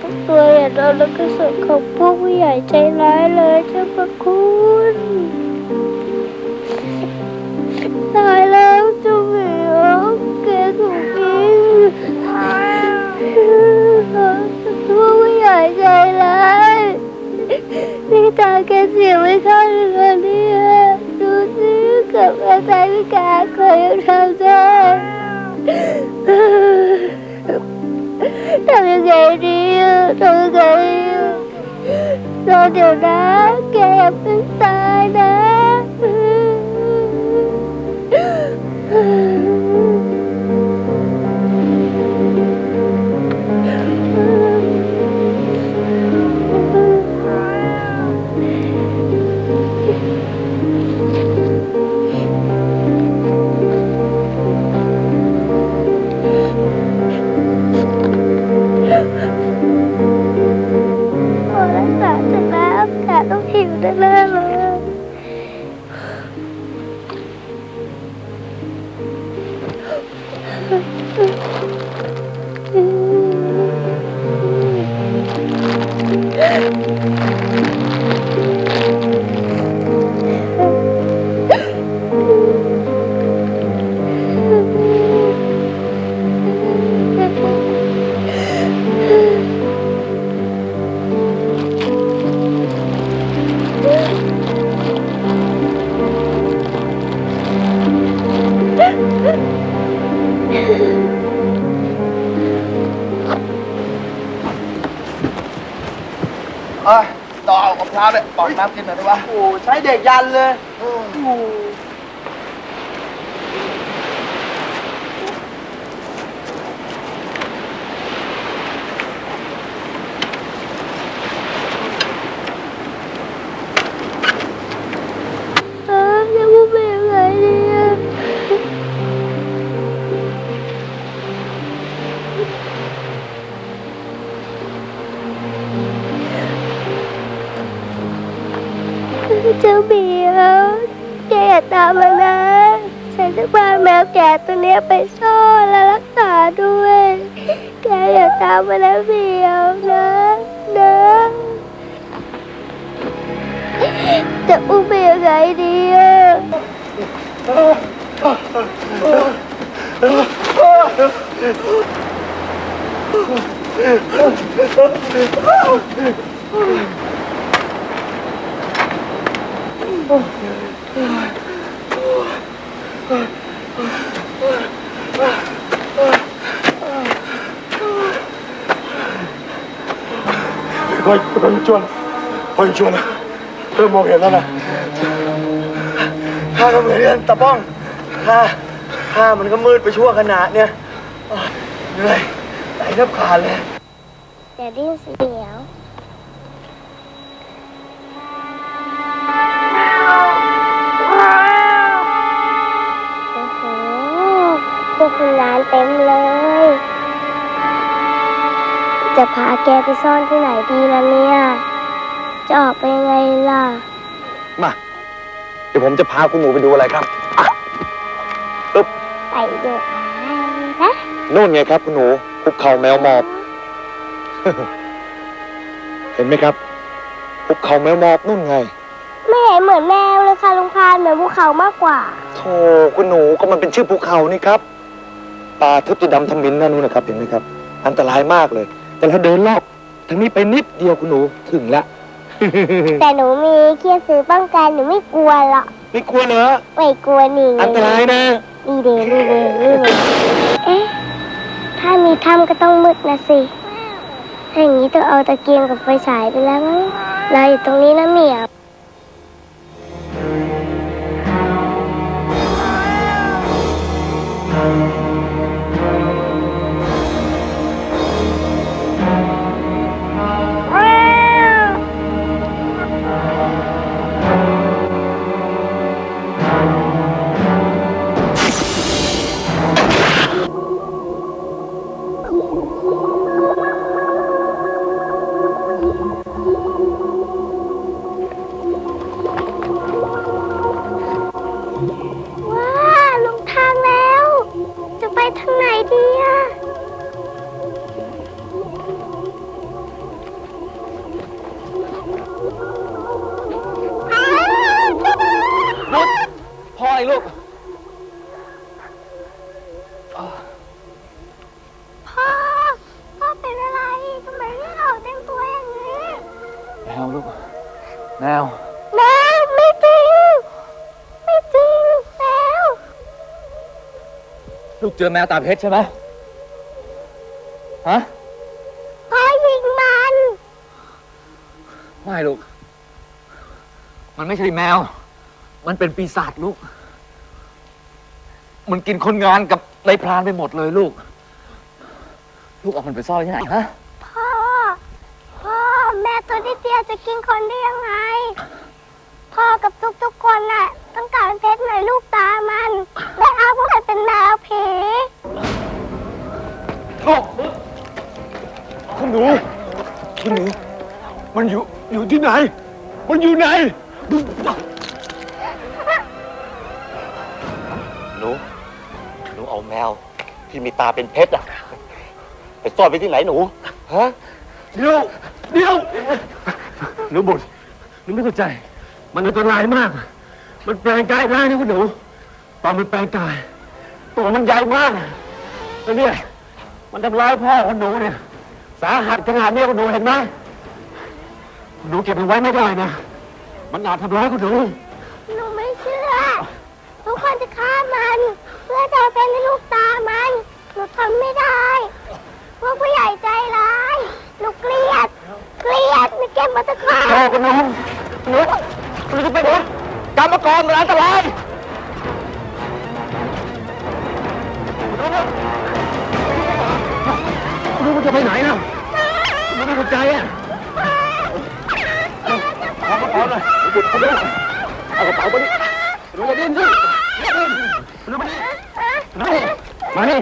ทุกตัวอย่าโดนลูกกระสุนของพวกผู้ใหญ่ใจร้ายเลยเจ้าพระคุณตายแล้วเจ้าเหมียวแกถูกยิงพวกผู้ใหญ่ใจร้ายนี่ตาแกเสียไม่เข้าเลยเนี่ยดูสิกับแม่ใจพิการเคยยังทำได้ ทำยังไงดีอะทำ อเอากับพร้าวเลยบอกน้ำกินหน่อยได้ปะโอ้ใช้เด็กยันเลย โอ้เอ เจ้าเบียวแกอย่าตามมานะฉันจะพาแมวแก่ตัวเนี้ยไปซ่อนและรักษาด้วย แกอย่าตามมานะเบียวนะนะจะอุ้มไปยังไงดีอะ ค่อยค่อยชวนค่อยชวนเริ่มมองเห็นแล้วนะข้าก็เหมือนกันตะป้องข้าข้ามันก็มืดไปชั่วขณะเนี่ยเหนื่อยใจแทบขาดเลยอย่าดิ้นเสียว กคุณร้านเต็มเลย จะพาแกไปซ่อนที่ไหนดีล่ะเนี่ย จะออกไปยังไงล่ะ มา เดี๋ยวผมจะพาคุณหนูไปดูอะไรครับอะปึ๊บไปดูอะไรนะนู่นไงครับคุณหนูภูเขาแมวหมอบ เห็นไหมครับภูเขาแมวหมอบนู่นไง ไม่เห็นเหมือนแมวเลยค่ะลุงพานเหมือนภูเขามากกว่า โธ่คุณหนูก็มันเป็นชื่อภูเขานี่ครับ ป่าทึบจะดำทำมินนั่นนู่นนะครับเห็นไหมครับ อันตรายมากเลย แต่ถ้าเดินลอกทางนี้ไปนิดเดียวคุณหนูถึงละ แต่หนูมีเครียดซื้อป้องกันหนูไม่กลัวหรอกไม่กลัวเหรอไม่กลัวนี่ไงอันตรายนะนี่เดนี่เดนี่เดเอ๊ะถ้ามีถ้ำก็ต้องมืดนะสิถ้าอย่างนี้ต้องเอาตะเกียงกับไฟฉายไปแล้วมั้งเราอยู่ตรงนี้นะเหมียวว้ องอีลูก พ่อ พ่อเป็นอะไรทำไมเลืออกเต็มตัวอย่างนี้แมวลูก แมว แมวไม่จริง ไม่จริงแมว ลูกเจอแมวตาเพชรใช่ไหมฮะ พ่อยิงมัน ไม่ลูก มันไม่ใช่แมว มันเป็นปีศาจลูก มันกินคนงานกับนายพรานไปหมดเลยลูก ลูกเอามันไปซ่อนที่ไหนฮะ พ่อ พ่อ แม่ตัวนิดเดียวจะกินคนได้ยังไง พ่อกับทุกๆคนน่ะ ต้องการเพชรในลูกตามันและเอาพวกมันเป็นแมวผีคุณหนูคุณหนู มันอยู่อยู่ที่ไหน มันอยู่ไหนหนู แมวที่มีตาเป็นเพชรอะไปซ่อนไว้ที่ไหนหนูฮะเดี๋ยวเดี๋ยวหนูบุตรหนูไม่เข้าใจ มันอันตรายมาก มันแปลงกายได้นะคุณหนูตอนมันแปลงกายตัวมันใหญ่มากแล้วเนี่ยมันทำร้ายพ่อคุณหนูเนี่ย สาหัสขนาดเนี้ยคุณหนูเห็นไหมคุณหนูเก็บมันไว้ไม่ได้นะ มันอาจทำร้ายคุณหนู หนูไม่เชื่อ ทุกคนจะฆ่ามัน เพื่อจะเอาเป็นในลูกตามันหนูทำไม่ได้ พวกผู้ใหญ่ใจร้ายหนูเกลียด เกลียดไม่เก็บมาตะขาโอ้คุณหนูหนูหนูจะไปไหนกรรมกรมันอันตรายหนูจะไปไหนนะหนูไม่เข้าใจอะเอากระเป๋าหน่อยหนูบุดเขาด้วยเอากระเป๋ามาดิหนูจะดิ้น สิหนูมาดิหนูมาดิ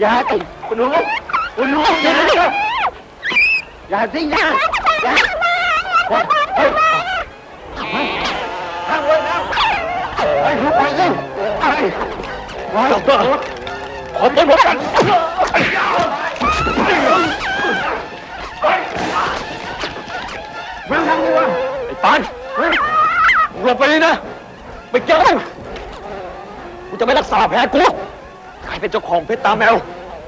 อย่าติคุณหนูคุณหนูอย่าดิอย่าสิอย่าอย่าเฮ้ยเฮ้ยห้ามไว้นะไอ้ลูกไปสิไอ้ไอ้ด็อกเตอร์ขอเป็นหมดกันเรื่องทางนี้วะไอ้ปานเฮ้ยหลบไปเลยนะ ไปเจอกูจะไม่รักษาแผลกูใครเป็นเจ้าของเพชรตาแมว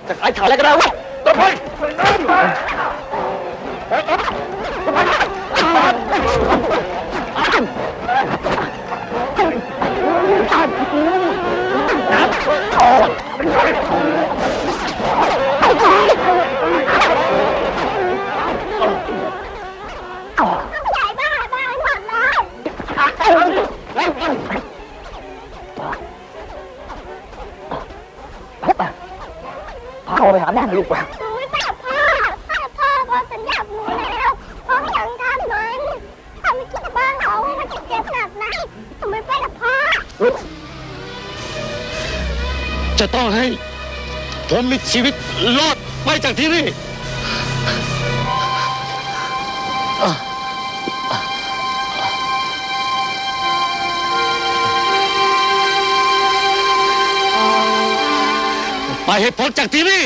จะขายขายอะไรก็ได้วะต้องไปพา ไปหาแม่ลูกไปหนูไม่ทราบพ่อถ้าพ่อพ่อสัญญากับหนูแล้วพ่อยังทำมันทำให้คิดบ้านเขามันจะเจ็บหนักไหนหนูไม่ไปกับพ่อจะต้องให้ ผมมีชีวิตรอดไปจากที่นี่ ไปให้พ้นจากที่นี่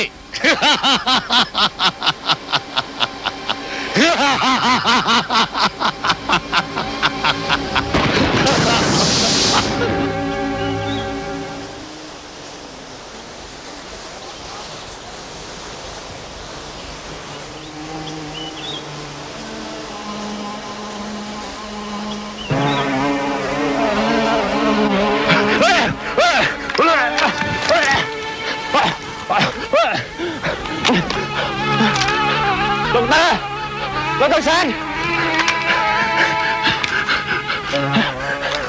แซน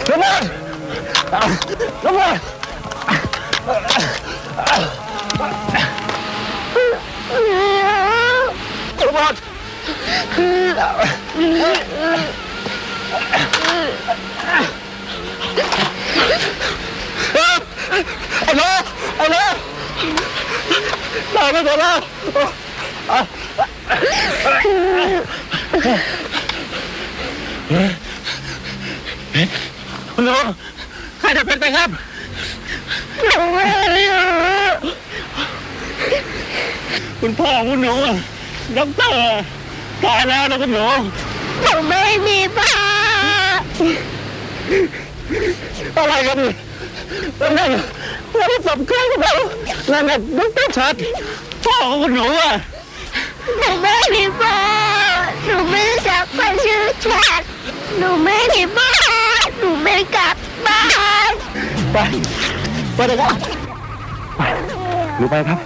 ลงมาลงมาลงมาเอาเลยเอาเลยตายไปหมดแล้ว คุณหนูใครจะเป็นไปครับหนูแม่เลยอะคุณพ่อคุณหนูด็อกเตอร์ตายแล้วนะคุณหนูหนูไม่มีพ่ออะไรกันนั่นนั่นนั่นสำคัญกับเรานั่นน่ะด็อกเตอร์ชัดพ่อของคุณหนูอะหนูไม่มีพ่อห นูนูไม่ได้รักคนชื่อชาติหนูไม่มีบ้านหนูไม่กลับบ้าน ไป ไปเลยครับ ไปหนูไปครับ